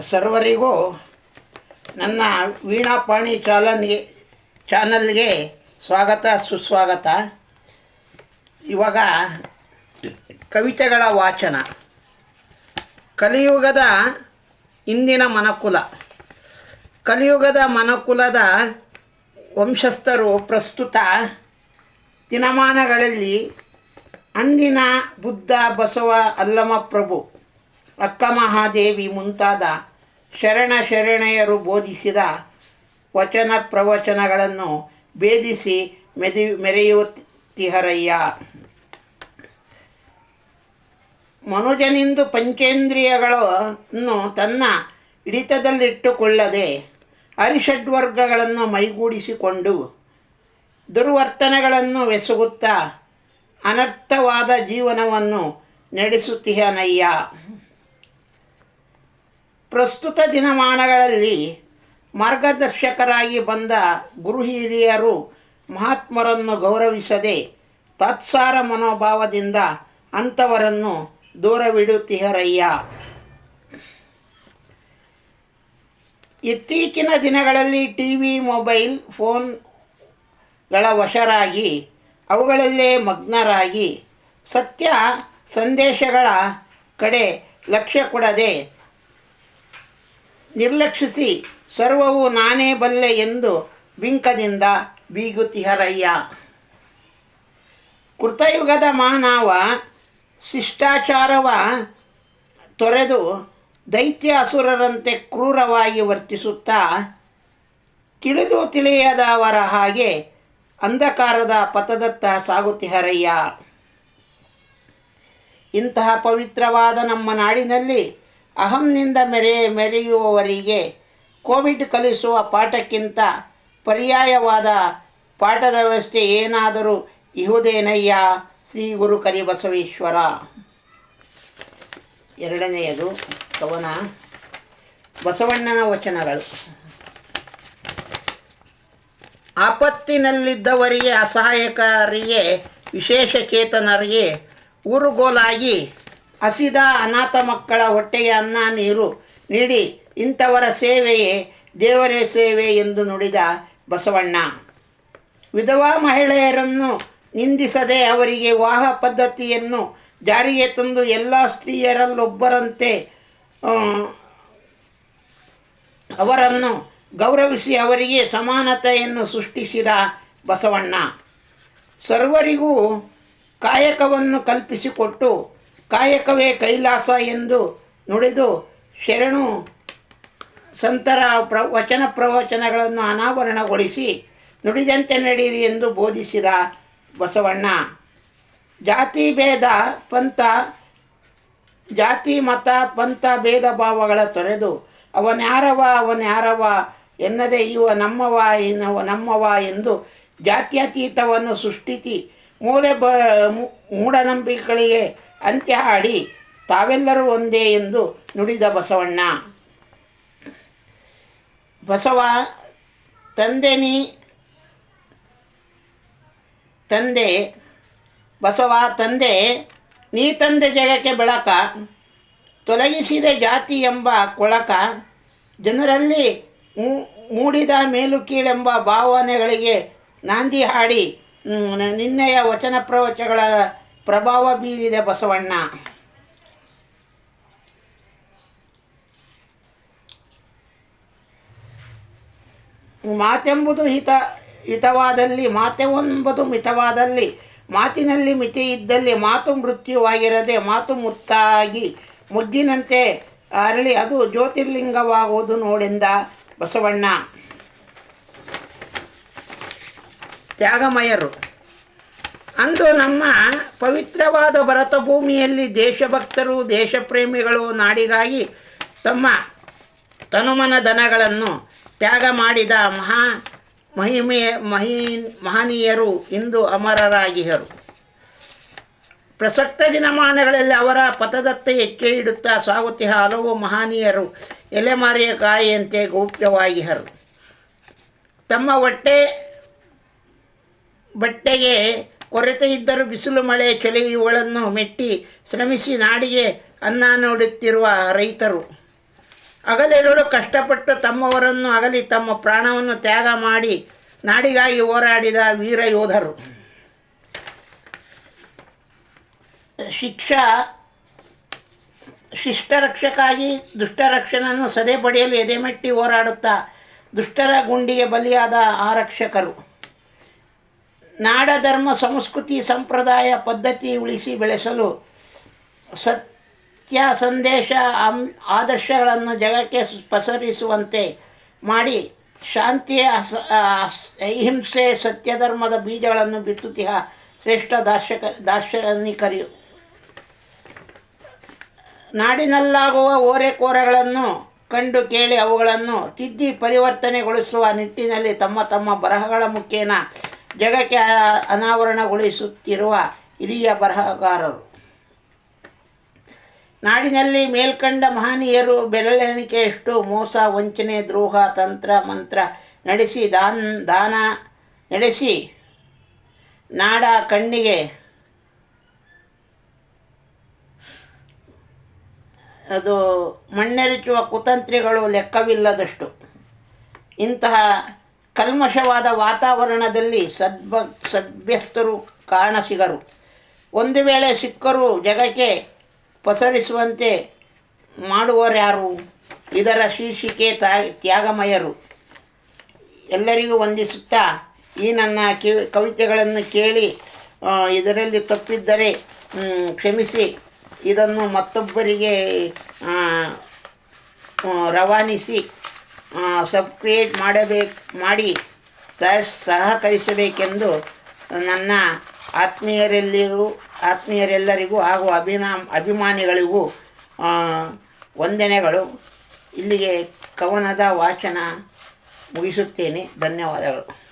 ಸರ್ವರಿಗೂ ನನ್ನ ವೀಣಾಪಾಣಿ ಚಾಲನ್ಗೆ ಚಾನಲ್ಗೆ ಸ್ವಾಗತ, ಸುಸ್ವಾಗತ. ಇವಾಗ ಕವಿತೆಗಳ ವಾಚನ. ಕಲಿಯುಗದ ಇಂದಿನ ಮನಕುಲ. ಕಲಿಯುಗದ ಮನಕುಲದ ವಂಶಸ್ಥರು ಪ್ರಸ್ತುತ ದಿನಮಾನಗಳಲ್ಲಿ ಅಂದಿನ ಬುದ್ಧ ಬಸವ ಅಲ್ಲಮಪ್ರಭು ಅಕ್ಕ ಮಹಾದೇವಿ ಮುಂತಾದ ಶರಣ ಶರಣೆಯರು ಬೋಧಿಸಿದ ವಚನ ಪ್ರವಚನಗಳನ್ನು ಭೇದಿಸಿ ಮೆದು, ಮೆರೆಯುತ್ತಿಹರಯ್ಯ. ಮನುಜನಿಂದು ಪಂಚೇಂದ್ರಿಯಗಳನ್ನು ತನ್ನ ಹಿಡಿತದಲ್ಲಿಟ್ಟುಕೊಳ್ಳದೆ ಅರಿಷಡ್ವರ್ಗಗಳನ್ನು ಮೈಗೂಡಿಸಿಕೊಂಡು ದುರ್ವರ್ತನೆಗಳನ್ನು ಎಸಗುತ್ತಾ ಅನರ್ಥವಾದ ಜೀವನವನ್ನು ನಡೆಸುತ್ತಿಹನಯ್ಯ. ಪ್ರಸ್ತುತ ದಿನಮಾನಗಳಲ್ಲಿ ಮಾರ್ಗದರ್ಶಕರಾಗಿ ಬಂದ ಗುರು ಹಿರಿಯರು ಮಹಾತ್ಮರನ್ನು ಗೌರವಿಸದೆ ತತ್ಸಾರ ಮನೋಭಾವದಿಂದ ಅಂಥವರನ್ನು ದೂರವಿಡುತ್ತಿಹರಯ್ಯ. ಇತ್ತೀಚಿನ ದಿನಗಳಲ್ಲಿ ಟಿ ವಿ ಮೊಬೈಲ್ ಫೋನ್ಗಳ ವಶರಾಗಿ ಅವುಗಳಲ್ಲೇ ಮಗ್ನರಾಗಿ ಸತ್ಯ ಸಂದೇಶಗಳ ಕಡೆ ಲಕ್ಷ್ಯ ಕೊಡದೆ ನಿರ್ಲಕ್ಷಿಸಿ, ಸರ್ವವು ನಾನೇ ಬಲ್ಲೆ ಎಂದು ಬಿಂಕದಿಂದ ಬೀಗುತಿಹರಯ್ಯ ಕೃತಯುಗದ ಮಾನವ ಶಿಷ್ಟಾಚಾರವ ತೊರೆದು ದೈತ್ಯ ಅಸುರರಂತೆ ಕ್ರೂರವಾಗಿ ವರ್ತಿಸುತ್ತಾ, ತಿಳಿದು ತಿಳಿಯದವರ ಹಾಗೆ ಅಂಧಕಾರದ ಪಥದತ್ತ ಸಾಗುತ್ತಿಹರಯ್ಯ. ಇಂತಹ ಪವಿತ್ರವಾದ ನಮ್ಮ ನಾಡಿನಲ್ಲಿ ಅಹಂನಿಂದ ಮೆರೆ, ಮೆರೆಯುವವರಿಗೆ ಕೋವಿಡ್ ಕಲಿಸುವ ಪಾಠಕ್ಕಿಂತ ಪರ್ಯಾಯವಾದ ಪಾಠದ ವ್ಯವಸ್ಥೆ ಏನಾದರೂ ಇಹುದೇನಯ್ಯ, ಶ್ರೀ ಗುರು ಕರಿಬಸವೇಶ್ವರ. ಎರಡನೆಯದು ಕವನ, ಬಸವಣ್ಣನ ವಚನಗಳು. ಆಪತ್ತಿನಲ್ಲಿದ್ದವರಿಗೆ, ಅಸಹಾಯಕರಿಗೆ ವಿಶೇಷ ಚೇತನರಿಗೆ ಊರುಗೋಲಾಗಿ ಹಸಿದ ಅನಾಥ ಮಕ್ಕಳ ಹೊಟ್ಟೆಗೆ ಅನ್ನ, ನೀರು ನೀಡಿ ಇಂಥವರ ಸೇವೆಯೇ ದೇವರೇ ಸೇವೆ ಎಂದು ನುಡಿದ ಬಸವಣ್ಣ. ವಿಧವಾ ಮಹಿಳೆಯರನ್ನು ನಿಂದಿಸದೆ ಅವರಿಗೆ ವಾಹ ಪದ್ಧತಿಯನ್ನು ಜಾರಿಗೆ ತಂದು ಎಲ್ಲ ಸ್ತ್ರೀಯರಲ್ಲೊಬ್ಬರಂತೆ ಅವರನ್ನು ಗೌರವಿಸಿ ಅವರಿಗೆ ಸಮಾನತೆಯನ್ನು ಸೃಷ್ಟಿಸಿದ ಬಸವಣ್ಣ. ಸರ್ವರಿಗೂ ಕಾಯಕವನ್ನು ಕಲ್ಪಿಸಿಕೊಟ್ಟು ಕಾಯಕವೇ ಕೈಲಾಸ ಎಂದು ನುಡಿದು ಶರಣು ಸಂತರ ಪ್ರ, ವಚನ ಪ್ರವಚನಗಳನ್ನು ಅನಾವರಣಗೊಳಿಸಿ ನುಡಿದಂತೆ ನಡೆಯಿರಿ ಎಂದು ಬೋಧಿಸಿದ ಬಸವಣ್ಣ. ಜಾತಿ ಭೇದ ಪಂಥ, ಜಾತಿ ಮತ ಪಂಥ ಭೇದ ಭಾವಗಳ ತೊರೆದು ಅವನ್ಯಾರವ ಅವನ್ಯಾರವ ಎನ್ನದೆ ಇವ ನಮ್ಮವ ಇನ್ನವ ನಮ್ಮವ ಎಂದು ಜಾತ್ಯತೀತವನ್ನು ಸೃಷ್ಟಿಸಿ ಮೂಲೆ ಬ ಮೂಢನಂಬಿಕೆಗಳಿಗೆ ಅಂತ್ಯ ಹಾಡಿ ತಾವೆಲ್ಲರೂ ಒಂದೇ ಎಂದು ನುಡಿದ ಬಸವಣ್ಣ. ಬಸವ ತಂದೆ ನೀ ತಂದೆ, ಬಸವ, ತಂದೆ, ನೀ ತಂದೆ ಜಗಕ್ಕೆ ಬೆಳಕ, ತೊಲಗಿಸಿದ ಜಾತಿ ಎಂಬ ಕೊಳಕ, ಜನರಲ್ಲಿ ಮೂಡಿದ ಮೇಲು ಕೀಳೆಂಬ ಭಾವನೆಗಳಿಗೆ ನಾಂದಿ ಹಾಡಿ ನಿನ್ನೆಯ ವಚನ ಪ್ರವಚಗಳ ಪ್ರಭಾವ ಬೀರಿದೆ ಬಸವಣ್ಣ. ಮಾತೆಂಬುದು ಹಿತ, ಹಿತವಾದಲ್ಲಿ ಮಾತೆವೆಂಬುದು ಮಿತವಾದಲ್ಲಿ, ಮಾತಿನಲ್ಲಿ ಮಿತಿ ಇದ್ದಲ್ಲಿ ಮಾತು ಮೃತ್ಯುವಾಗಿರದೆ ಮಾತು ಮುತ್ತಾಗಿ, ಮುದ್ದಿನಂತೆ ಅರಳಿ ಅದು ಜ್ಯೋತಿರ್ಲಿಂಗವಾಗುವುದು ನೋಡೆಂದ ಬಸವಣ್ಣ. ತ್ಯಾಗಮಯರು. ಅಂದು ನಮ್ಮ ಪವಿತ್ರವಾದ ಭರತ ಭೂಮಿಯಲ್ಲಿ ದೇಶಭಕ್ತರು, ದೇಶಪ್ರೇಮಿಗಳು, ನಾಡಿಗಾಗಿ ತಮ್ಮ ತನುಮನ ದನಗಳನ್ನು ತ್ಯಾಗ ಮಾಡಿದ ಮಹಾ ಮಹಿಮೆ, ಮಹಿ, ಮಹನೀಯರು ಇಂದು ಅಮರರಾಗಿಹರು ಪ್ರಸಕ್ತ ದಿನಮಾನಗಳಲ್ಲಿ ಅವರ ಪಥದತ್ತ ಹೆಜ್ಜೆ ಇಡುತ್ತಾ ಸಾಗುತ್ತಿಹ ಹಲವು ಮಹನೀಯರು ಎಲೆಮಾರಿಯ ಕಾಯಿಯಂತೆ ಗೌಪ್ಯವಾಗಿಹರು ತಮ್ಮ ಹೊಟ್ಟೆ ಬಟ್ಟೆಗೆ ಕೊರತೆ ಇದ್ದರೂ ಬಿಸಿಲು ಮಳೆ ಚಳಿ ಇವುಗಳನ್ನು ಮೆಟ್ಟಿ ಶ್ರಮಿಸಿ ನಾಡಿಗೆ ಅನ್ನ ನೋಡುತ್ತಿರುವ ರೈತರು. ಹಗಲೆರಳು ಕಷ್ಟಪಟ್ಟು ತಮ್ಮವರನ್ನು ಅಗಲಿ ತಮ್ಮ ಪ್ರಾಣವನ್ನು ತ್ಯಾಗ ಮಾಡಿ ನಾಡಿಗಾಗಿ ಹೋರಾಡಿದ ವೀರ ಯೋಧರು. ಶಿಕ್ಷಾ ಶಿಷ್ಟರಕ್ಷಕಾಗಿ ದುಷ್ಟರಕ್ಷಣನ್ನು ಸದೆ ಪಡೆಯಲು ಎದೆಮೆಟ್ಟಿ ಹೋರಾಡುತ್ತಾ ದುಷ್ಟರ ಗುಂಡಿಗೆ ಬಲಿಯಾದ ಆರಕ್ಷಕರು. ನಾಡ ಧರ್ಮ ಸಂಸ್ಕೃತಿ, ಸಂಪ್ರದಾಯ ಪದ್ಧತಿ ಉಳಿಸಿ ಬೆಳೆಸಲು ಸತ್ಯ ಸಂದೇಶ ಆದರ್ಶಗಳನ್ನು ಜಗಕ್ಕೆ ಪಸರಿಸುವಂತೆ ಮಾಡಿ ಶಾಂತಿಯ ಅಹಿಂಸೆ, ಸತ್ಯಧರ್ಮದ ಬೀಜಗಳನ್ನು ಬಿತ್ತುತ್ತಿಹ ಶ್ರೇಷ್ಠ ದಾರ್ಶಕ ದಾರ್ಶನಿಕರಿಯು ನಾಡಿನಲ್ಲಾಗುವ ಓರೆಕೋರೆಗಳನ್ನು ಕಂಡು ಕೇಳಿ ಅವುಗಳನ್ನು ತಿದ್ದಿ ಪರಿವರ್ತನೆಗೊಳಿಸುವ ನಿಟ್ಟಿನಲ್ಲಿ ತಮ್ಮ ತಮ್ಮ ಬರಹಗಳ ಮುಖೇನ ಜಗಕ್ಕೆ ಅನಾವರಣಗೊಳಿಸುತ್ತಿರುವ ಹಿರಿಯ ಬರಹಗಾರರು. ನಾಡಿನಲ್ಲಿ ಮೇಲ್ಕಂಡ ಮಹನೀಯರು ಬೆರಳೆಣಿಕೆಯಷ್ಟು ಮೋಸ ವಂಚನೆ ದ್ರೋಹ ತಂತ್ರ ಮಂತ್ರ ನಡೆಸಿ ದಾನ್, ದಾನ ನಡೆಸಿ ನಾಡ ಕಣ್ಣಿಗೆ ಅದು ಮಣ್ಣೆರಚುವ ಕುತಂತ್ರಿಗಳು ಲೆಕ್ಕವಿಲ್ಲದಷ್ಟು ಇಂತಹ ಕಲ್ಮಶವಾದ ವಾತಾವರಣದಲ್ಲಿ ಸದ್ಭ ಸದ್ಭ್ಯಸ್ತರು ಕಾಣಸಿಗರು ಒಂದು ವೇಳೆ ಸಿಕ್ಕರೂ ಜಗಕ್ಕೆ ಪಸರಿಸುವಂತೆ ಮಾಡುವರ್ಯಾರು ಇದರ ಶೀರ್ಷಿಕೆ ತ್ಯಾಗಮಯರು. ಎಲ್ಲರಿಗೂ ವಂದಿಸುತ್ತಾ ಈ ನನ್ನ ಕಿವಿ ಕವಿತೆಗಳನ್ನು ಕೇಳಿ ಇದರಲ್ಲಿ ತಪ್ಪಿದ್ದರೆ ಕ್ಷಮಿಸಿ. ಇದನ್ನು ಮತ್ತೊಬ್ಬರಿಗೆ ಆ, ಆ, ಕ್ರಿಯೇಟ್ ಮಾಡಬೇಕು ಮಾಡಿ ಸಹ ಸಹಕರಿಸಬೇಕೆಂದು ನನ್ನ ಆತ್ಮೀಯರೆಲ್ಲರೂ ಆತ್ಮೀಯರೆಲ್ಲರಿಗೂ ಹಾಗೂ ಅಭಿನಾ ಅಭಿಮಾನಿಗಳಿಗೂ ವಂದನೆಗಳು. ಇಲ್ಲಿಗೆ ಕವನದ ವಾಚನ ಮುಗಿಸುತ್ತೇನೆ. ಧನ್ಯವಾದಗಳು.